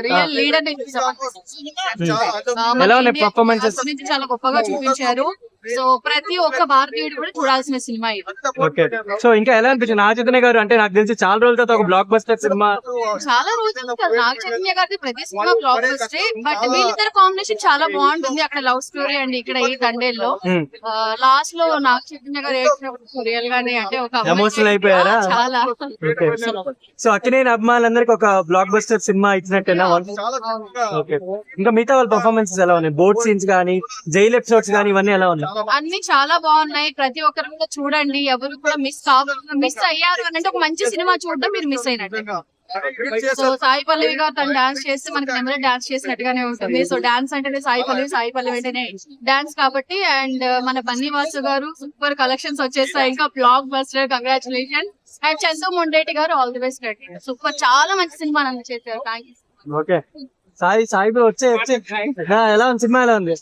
Real leader చాలా గొప్పగా చూపించారు సో ప్రతి ఒక్క భారతీయుడు కూడా చూడాల్సిన సినిమా ఇది. ఓకే సో ఇంకా ఎలా అనిపించింది? నా చైతన్య గారు అంటే నాకు తెలిసి చాలా రోజుల తర్వాత ఒక బ్లాక్ బస్టర్ సినిమా చాలా రోజులు నాగ చైతన్య గారి ప్రతి సినిమా బ్లాక్ బస్టే బట్ వీళ్ళిద్దరు కాంబినేషన్ చాలా బాగుంటుంది. అక్కడ లవ్ స్టోరీ అండ్ ఇక్కడ ఈ తండేల్లో ఉమ్, లాస్ట్లో నాగ చైతన్య గారు ఏడ్చినప్పుడు రియల్ గానే అంటే ఒక Emotional అయిపోయారా? చాలా. సో అక్కినేని అభిమానులందరికీ ఒక బ్లాక్ బస్టర్ సినిమా ఇచ్చినట్టేనా? ఓకే ఇంకా మిగతా వాళ్ళ పర్ఫార్మెన్సెస్ ఎలా ఉన్నాయి? బోట్ సీన్స్ కానీ జైల్ ఎపిసోడ్స్ కానీ ఇవన్నీ ఎలా ఉన్నాయి? అన్ని చాలా బాగున్నాయి. ప్రతి ఒక్కరు కూడా చూడండి. ఎవరు కూడా మిస్ కాకుండా మిస్ అయ్యారు అని అంటే ఒక మంచి సినిమా చూడడం మీరు మిస్ అయినట్టు. సో సాయి పల్లవి గారు తను డాన్స్ చేస్తే మనకి నెమ్మది డాన్స్ చేసినట్టుగానే ఉంటుంది. సో డాన్స్ అంటేనే సాయి పల్లవి సాయి పల్లవి అంటేనే డాన్స్ కాబట్టి అండ్ మన బన్నీ వాసు గారు సూపర్ కలెక్షన్స్ వచ్చేస్తాయి ఇంకా blockbuster congratulation and Chandu Mondeti garu all the best Reddy super చాలా మంచి సినిమా నన్ను చేశారు thank you okay Sai Sai వచ్చే వచ్చే. ఎలా ఉంది? సినిమా ఎలా ఉంది?